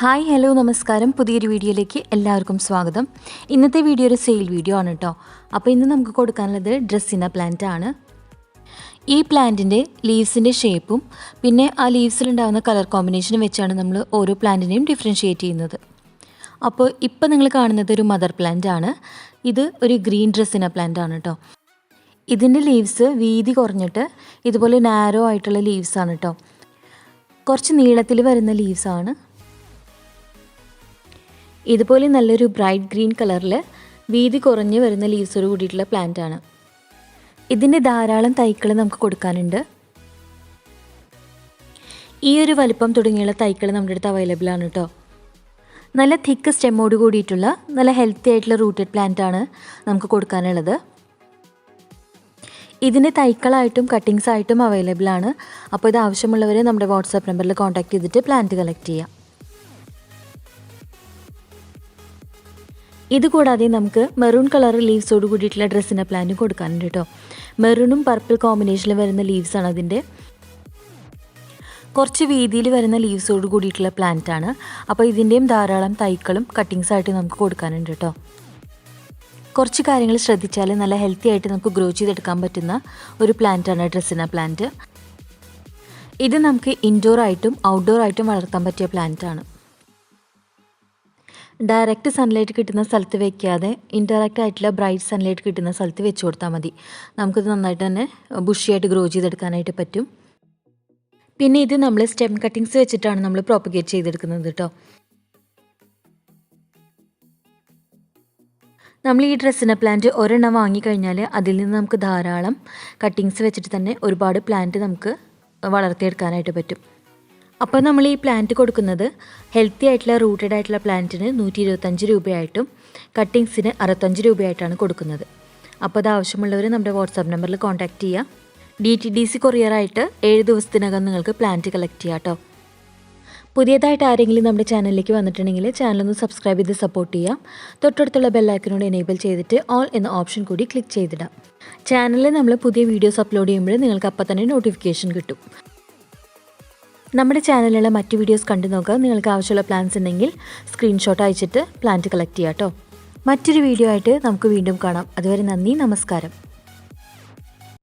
Hi hello നമസ്കാരം. പുതിയൊരു വീഡിയോയിലേക്ക് എല്ലാവർക്കും സ്വാഗതം. ഇന്നത്തെ വീഡിയോ ഒരു സെയിൽ വീഡിയോ ആണ് കേട്ടോ അപ്പോൾ ഇന്ന് നമുക്ക് കൊടുക്കാനുള്ളത് ഡ്രസ്സിന പ്ലാന്റ് ആണ്. ഈ പ്ലാന്റിന്റെ ലീവ്സിന്റെ ഷേപ്പും പിന്നെ ആ ലീവ്സിലുണ്ടാകുന്ന കളർ കോമ്പിനേഷനും വെച്ചാണ് നമ്മൾ ഓരോ പ്ലാന്റിനെയും ഡിഫറൻഷ്യേറ്റ് ചെയ്യുന്നത്. അപ്പോൾ ഇപ്പോൾ നിങ്ങൾ കാണുന്നത് ഒരു മദർ പ്ലാന്റ് ആണ്. ഇത് ഒരു ഗ്രീൻ ഡ്രസ്സിന പ്ലാന്റ് ആണ് കേട്ടോ ഇതിന്റെ ലീവ്സ് വീതി കുറഞ്ഞിട്ട് ഇതുപോലെ നാരോ ആയിട്ടുള്ള ലീവ്സ് ആണ് കേട്ടോ കുറച്ച് നീളത്തിൽ വരുന്ന ലീവ്സ് ആണ്. ഇതുപോലെ നല്ലൊരു ബ്രൈറ്റ് ഗ്രീൻ കളറിൽ വീതി കുറഞ്ഞ് വരുന്ന ലീവ്സോട് കൂടിയിട്ടുള്ള പ്ലാന്റ് ആണ്. ഇതിന്റെ ധാരാളം തൈകൾ നമുക്ക് കൊടുക്കാനുണ്ട്. ഈ ഒരു വലിപ്പം തുടങ്ങിയുള്ള തൈകൾ നമ്മുടെ അടുത്ത് അവൈലബിൾ ആണ് കേട്ടോ നല്ല തിക്ക് സ്റ്റെമ്മോട് കൂടിയിട്ടുള്ള നല്ല ഹെൽത്തി ആയിട്ടുള്ള റൂട്ടഡ് പ്ലാന്റ് ആണ് നമുക്ക് കൊടുക്കാനുള്ളത്. ഇതിന്റെ തൈക്കളായിട്ടും കട്ടിങ്സ് ആയിട്ടും അവൈലബിൾ ആണ്. അപ്പോൾ ഇത് ആവശ്യമുള്ളവരെ നമ്മുടെ വാട്സാപ്പ് നമ്പറിൽ കോൺടാക്ട് ചെയ്തിട്ട് പ്ലാന്റ് കളക്ട് ചെയ്യാം. ഇത് കൂടാതെ നമുക്ക് മെറൂൺ കളർ ലീവ്സോട് കൂടിയിട്ടുള്ള ഡ്രസ്സിന്റെ പ്ലാൻ കൊടുക്കാനുണ്ട് കേട്ടോ മെറൂണും പർപ്പിൾ കോമ്പിനേഷനിൽ വരുന്ന ലീവ്സ് ആണ് അതിന്റെ. കുറച്ച് വീതിയിൽ വരുന്ന ലീവ്സോട് കൂടിയിട്ടുള്ള പ്ലാന്റ് ആണ്. അപ്പോൾ ഇതിന്റെയും ധാരാളം തൈക്കളും കട്ടിങ്സ് ആയിട്ട് നമുക്ക് കൊടുക്കാനുണ്ട് കേട്ടോ കുറച്ച് കാര്യങ്ങൾ ശ്രദ്ധിച്ചാൽ നല്ല ഹെൽത്തി ആയിട്ട് നമുക്ക് ഗ്രോ ചെയ്തെടുക്കാൻ പറ്റുന്ന ഒരു പ്ലാന്റാണ് ഡ്രസ്സിന പ്ലാന്റ് ഇത് നമുക്ക് ഇൻഡോർ ആയിട്ടും ഔട്ട്ഡോർ ആയിട്ടും വളർത്താൻ പറ്റിയ പ്ലാന്റാണ് ഡയറക്റ്റ് സൺലൈറ്റ് കിട്ടുന്ന സ്ഥലത്ത് വെക്കാതെ ഇൻഡയറക്റ്റ് ആയിട്ടുള്ള ബ്രൈറ്റ് സൺലൈറ്റ് കിട്ടുന്ന സ്ഥലത്ത് വെച്ച് കൊടുത്താൽ മതി. നമുക്കിത് നന്നായിട്ട് തന്നെ ബുഷിയായിട്ട് ഗ്രോ ചെയ്തെടുക്കാനായിട്ട് പറ്റും. പിന്നെ ഇത് നമ്മൾ സ്റ്റെം കട്ടിങ്സ് വെച്ചിട്ടാണ് നമ്മൾ പ്രോപ്പഗേറ്റ് ചെയ്തെടുക്കുന്നത് കേട്ടോ നമ്മൾ ഈ ഡ്രസ്സിന പ്ലാന്റ് ഒരെണ്ണം വാങ്ങിക്കഴിഞ്ഞാൽ അതിൽ നിന്ന് നമുക്ക് ധാരാളം കട്ടിങ്സ് വെച്ചിട്ട് തന്നെ ഒരുപാട് പ്ലാന്റ് നമുക്ക് വളർത്തിയെടുക്കാനായിട്ട് പറ്റും. അപ്പോൾ നമ്മൾ ഈ പ്ലാന്റ് കൊടുക്കുന്നത് ഹെൽത്തി ആയിട്ടുള്ള റൂട്ടഡ് ആയിട്ടുള്ള പ്ലാന്റിന് നൂറ്റി ഇരുപത്തഞ്ച് രൂപയായിട്ടും കട്ടിങ്സിന് അറുപത്തഞ്ച് രൂപയായിട്ടാണ് കൊടുക്കുന്നത്. അപ്പോൾ അത് ആവശ്യമുള്ളവർ നമ്മുടെ വാട്സാപ്പ് നമ്പറിൽ കോൺടാക്റ്റ് ചെയ്യുക ഡി ടി ഡി സി കൊറിയറായിട്ട് ഏഴ് ദിവസത്തിനകം നിങ്ങൾക്ക് പ്ലാന്റ് കളക്ട് ചെയ്യാം കേട്ടോ പുതിയതായിട്ട് ആരെങ്കിലും നമ്മുടെ ചാനലിലേക്ക് വന്നിട്ടുണ്ടെങ്കിൽ ചാനലൊന്ന് സബ്സ്ക്രൈബ് ചെയ്ത് സപ്പോർട്ട് ചെയ്യാം. തൊട്ടടുത്തുള്ള ബെല്ലൈക്കനോട് എനേബിൾ ചെയ്തിട്ട് ഓൾ എന്ന ഓപ്ഷൻ കൂടി ക്ലിക്ക് ചെയ്തിടാം. ചാനലിൽ നമ്മൾ പുതിയ വീഡിയോസ് അപ്ലോഡ് ചെയ്യുമ്പോൾ നിങ്ങൾക്ക് അപ്പം തന്നെ നോട്ടിഫിക്കേഷൻ കിട്ടും. നമ്മുടെ ചാനലിലെ മറ്റ് വീഡിയോസ് കണ്ടു നോക്കുക. നിങ്ങൾക്ക് ആവശ്യമുള്ള പ്ലാൻസ് ഉണ്ടെങ്കിൽ സ്ക്രീൻഷോട്ട് അയച്ചിട്ട് പ്ലാന്റ് കളക്ട് ചെയ്യാം കേട്ടോ മറ്റൊരു വീഡിയോ ആയിട്ട് നമുക്ക് വീണ്ടും കാണാം. അതുവരെ നന്ദി നമസ്കാരം.